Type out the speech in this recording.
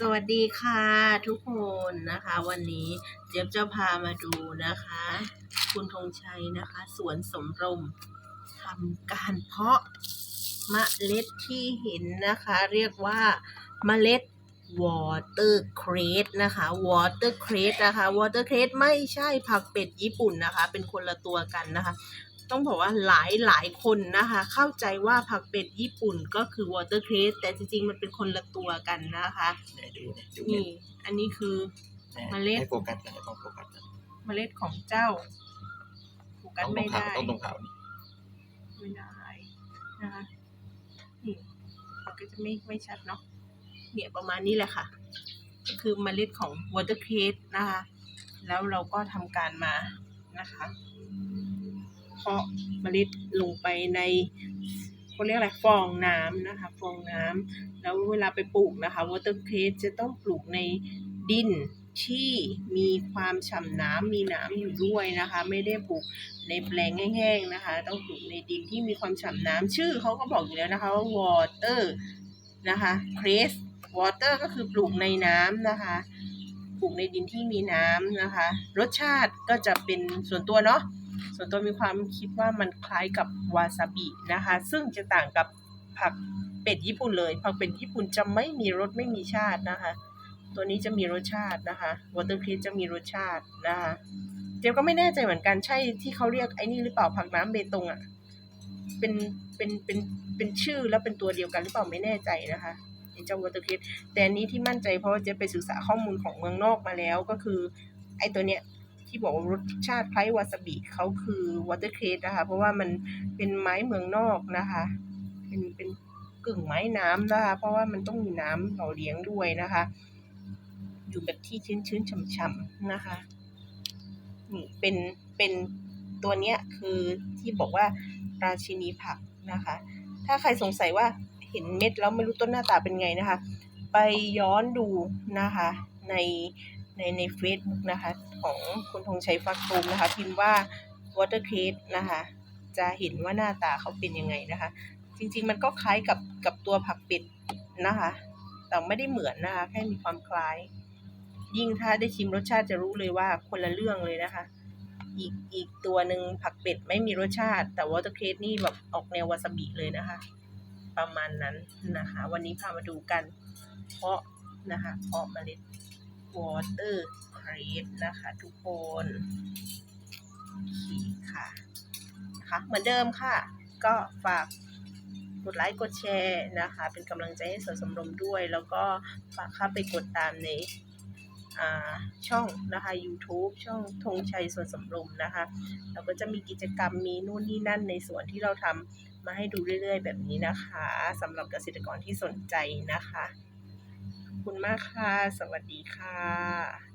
สวัสดีค่ะทุกคนนะคะวันนี้เจี๊ยบจะพามาดูนะคะ คุณธงชัยนะคะสวนสมรมทำการเพาะเมล็ดที่เห็นนะคะ เรียกว่าเมล็ด water crate นะคะ water crate นะคะ water crate ไม่ใช่ผักเป็ดญี่ปุ่นนะคะ เป็นคนละตัวกันนะคะ ต้องบอกว่าหลายหลายคนนะคะ เข้าใจว่าผักเป็ดญี่ปุ่นก็คือ water crate แต่จริงๆ มันเป็นคนละตัวกันนะคะเนี่ยดูเนี่ยดูนี่อันนี้คือเนี่ยเมล็ดให้โฟกัสกันให้ต้องโฟกัสกันเมล็ดของเจ้าโฟกัสต้องตรไม่งขาวได้ต้องตรงขาวนี่ไม่ได้นะคะนี่มันก็จะไม่ไม่ชัดเนาะเนี่ยประมาณนี้แหละค่ะ ก็คือเมล็ดของ water crate นะคะ แล้วเราก็ทำการมานะคะ เพาะเมล็ดลงไปในเขาเรียกอะไรฟองน้ำนะคะ ฟองน้ำแล้วเวลาไปปลูกนะคะ water crate จะต้องปลูกในดินที่มีความฉ่ำน้ำมีน้ำอยู่ด้วยนะคะ ไม่ได้ปลูกในแปลงแห้งๆนะคะ ต้องปลูกในดินที่มีความฉ่ำน้ำชื่อเขาก็บอกอยู่แล้วนะคะว่า water นะคะ crate water ก็คือปลูกในน้ำนะคะปลูกในดินที่มีน้ำนะคะ รสชาติก็จะเป็นส่วนตัวเนาะ ส่วนตัวมีความคิดว่ามันคล้ายกับวาซาบินะคะ ซึ่งจะต่างกับผักเป็ดญี่ปุ่นเลย ผักเป็ดญี่ปุ่นจะไม่มีรสไม่มีชาตินะคะ ตัวนี้จะมีรสชาตินะคะวอเตอร์ครีจะมีรสชาตินะคะเจ๊ก็ไม่แน่ใจเหมือนกันใช่ที่เขาเรียกไอ้นี่หรือเปล่าผักน้ำเบตงอะ่ะเป็นเป็นเป็นเป็นชื่อแล้วเป็นตัวเดียวกันหรือเปล่าไม่แน่ใจนะคะเจ้าวอเตอร์ครีแต่อันนี้ที่มั่นใจเพราะว่าเจ๊ไปศึกษาข้อมูลของเมืองนอกมาแล้วก็คือ ไอ้ตัวเนี้ย ที่บอกว่ารสชาติคล้ายวาซาบิเขาคือวอเตอร์เคสนะคะ เพราะว่ามันเป็นไม้เมืองนอกนะคะ เป็นเป็นกึ่งไม้น้ำนะคะ เพราะว่ามันต้องมีน้ำหล่อเลี้ยงด้วยนะคะ อยู่แบบที่ชื้นๆฉ่ำๆนะคะนี่เป็นเป็นตัวเนี้ยคือที่บอกว่าราชินีผักนะคะ ถ้าใครสงสัยว่าเห็นเม็ดแล้วไม่รู้ต้นหน้าตาเป็นไงนะคะ ไปย้อนดูนะคะ ใน ในในเฟซบุ๊กนะคะ ของคุณธงชัยฟักตูมนะคะพิมพ์ว่า water crate นะคะ จะเห็นว่าหน้าตาเขาเป็นยังไงนะคะ จริงๆมันก็คล้ายกับกับตัวผักเป็ดนะคะ แต่ไม่ได้เหมือนนะคะ แค่มีความคล้าย ยิ่งถ้าได้ชิมรสชาติจะรู้เลยว่าคนละเรื่องเลยนะคะ อีกอีกตัวหนึ่งผักเป็ดไม่มีรสชาติ แต่วอเตอร์เคสนี่แบบออกแนววาซาบิเลยนะคะ ประมาณนั้นนะคะ วันนี้พามาดูกัน เพาะนะคะเพาะเมล็ด วอเตอร์ครสนะคะทุกคนโอเคค่ะนะคะเหมือนเดิมค่ะ ก็ฝากกดไลค์กดแชร์นะคะ เป็นกำลังใจให้สวนสมรมด้วย แล้วก็ฝากเข้าไปกดตามในอ่าช่องนะคะ YouTube ช่องธงชัยสวนสมรมนะคะ เราก็จะมีกิจกรรมมีนู่นนี่นั่นในสวนที่เราทำมาให้ดูเรื่อยๆ แบบนี้นะคะสำหรับเกษตรกรที่สนใจนะคะ คุณมากค่ะ สวัสดีค่ะ